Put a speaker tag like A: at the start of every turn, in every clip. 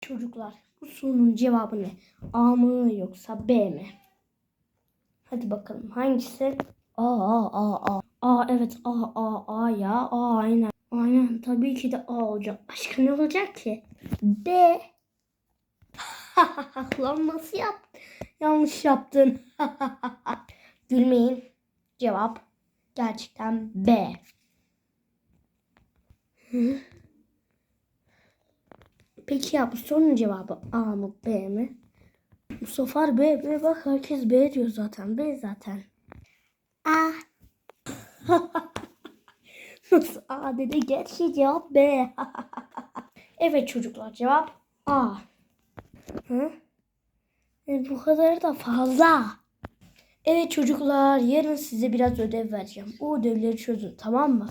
A: Çocuklar bu sorunun cevabı ne? A mı yoksa B mi? Hadi bakalım hangisi? A A A A. A evet A A A ya. A aynen. Aynen tabii ki de A olacak. Başka ne olacak ki? B. Lan nasıl yaptın? Yanlış yaptın. Gülmeyin. Cevap gerçekten B. Hı? Peki ya bu sorunun cevabı A mı B mi? Bu sefer B, B bak herkes B diyor zaten. B zaten. A. Nasıl A dedi? Gerçi cevap B. evet çocuklar cevap A. Hı? E, bu kadar da fazla. Evet çocuklar yarın size biraz ödev vereceğim. O ödevleri çözün tamam mı?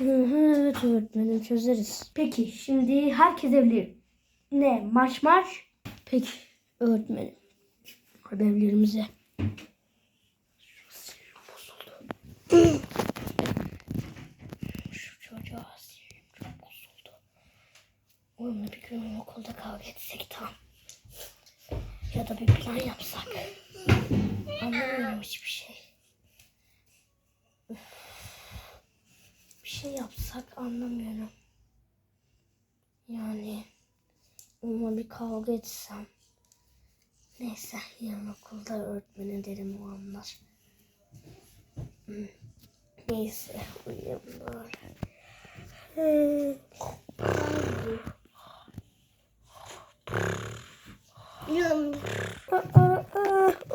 A: Evet öğretmenim çözeriz. Peki şimdi herkes evli. Ne marş marş? Peki öğretmenim. Ödevlerimize. Şu çocuğa sinirim çok bozuldu. Onunla bir gün okulda kavga etsek tam. Ya da bir plan yapsak. Anlamıyorum hiçbir şey. Üf. Bir şey yapsak anlamıyorum. Yani onunla bir kavga etsem. Neyse yarın okulda öğretmene derim o anlar. Neyse uyuyalım bari. Yandım.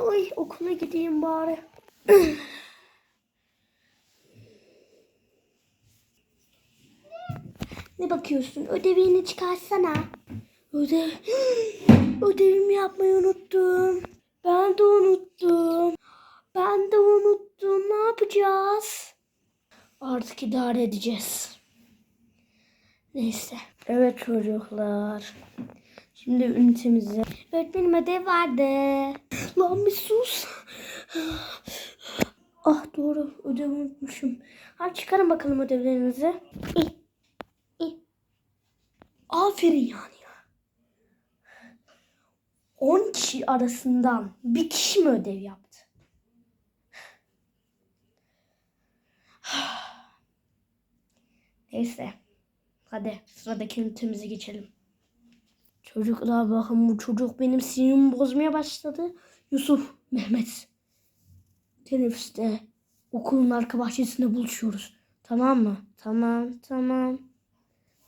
A: Ay okula gideyim bari. ne bakıyorsun? Ödevini çıkarsana. Ödev. Ödevimi yapmayı unuttum. Ben de unuttum. Ben de unuttum. Ne yapacağız? Artık idare edeceğiz. Neyse. Evet çocuklar. Şimdi ünitemize. Öğretmenim ödev vardı. Lan bir sus. Ah doğru ödev unutmuşum. Hadi çıkarın bakalım ödevlerinizi. Aferin yani ya. 10 kişi arasından bir kişi mi ödev yaptı? Neyse. Hadi sıradaki ünitemize geçelim. Çocuklar bakın bu çocuk benim sinirimi bozmaya başladı. Yusuf, Mehmet. Teneffüste okulun arka bahçesinde buluşuyoruz. Tamam mı? Tamam, tamam.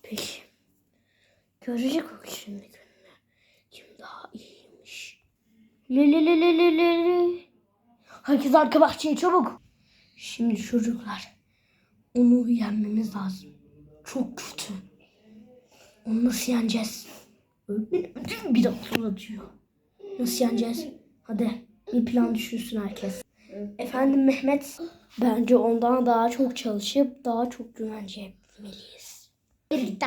A: Peki. Görecek o şimdi gününü. Kim daha iyiymiş. Le le le le le le le. Herkes arka bahçeye çabuk. Şimdi çocuklar. Onu yenmemiz lazım. Çok kötü. Onu nasıl yeneceğiz? Öğretmenim ödüm bir akıl diyor. Nasıl yeneceğiz? Hadi bir plan düşünsün herkes. Efendim Mehmet. Bence ondan daha çok çalışıp daha çok güvence etmeliyiz. Birlikte.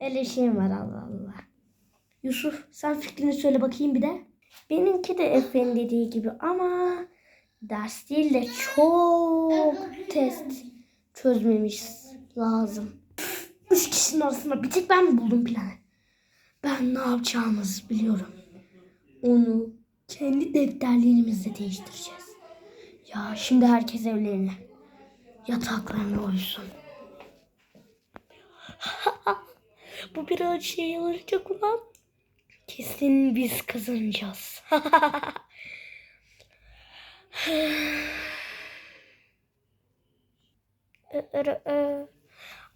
A: Öyle şey var Allah Allah. Yusuf sen fikrini söyle bakayım bir de. Benimki de Efe'nin dediği gibi ama ders değil de çok test çözmemiş lazım. Üç kişinin arasında bir tek ben buldum planı? Ben ne yapacağımızı biliyorum. Onu kendi defterlerimizde değiştireceğiz. Ya şimdi herkes evlerine. Yataklarına uyusun. Bu biraz şey yarayacak ulan. Kesin biz kazanacağız.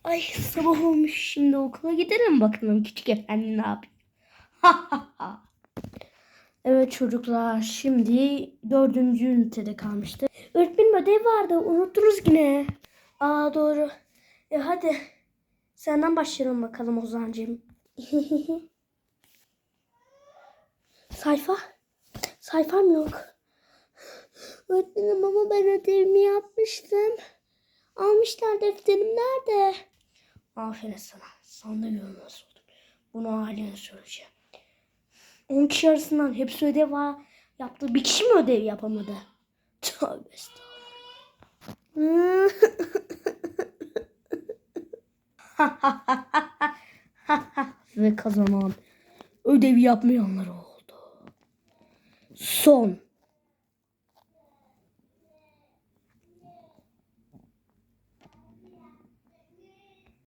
A: Ay sabah olmuş şimdi okula gidelim bakalım küçük efendi ne yapıyor. evet çocuklar şimdi dördüncü ünitede kalmıştı. Öğretmenim ödev vardı unuttunuz yine. Aa doğru. E hadi senden başlayalım bakalım Ozan'cığım. Sayfa? Sayfam yok. Öğretmenim ama ben ödevimi yapmıştım. Almışlar defterim nerede? Aferin sana. Da görmez oldum. Bunu ailene söyleyeceğim. 10 kişi arasından hepsi ödev var. Yaptı. Bir kişi mi ödev yapamadı? Tövbe estağfurullah. Ve kazanan ödevi yapmayanlar oldu. Son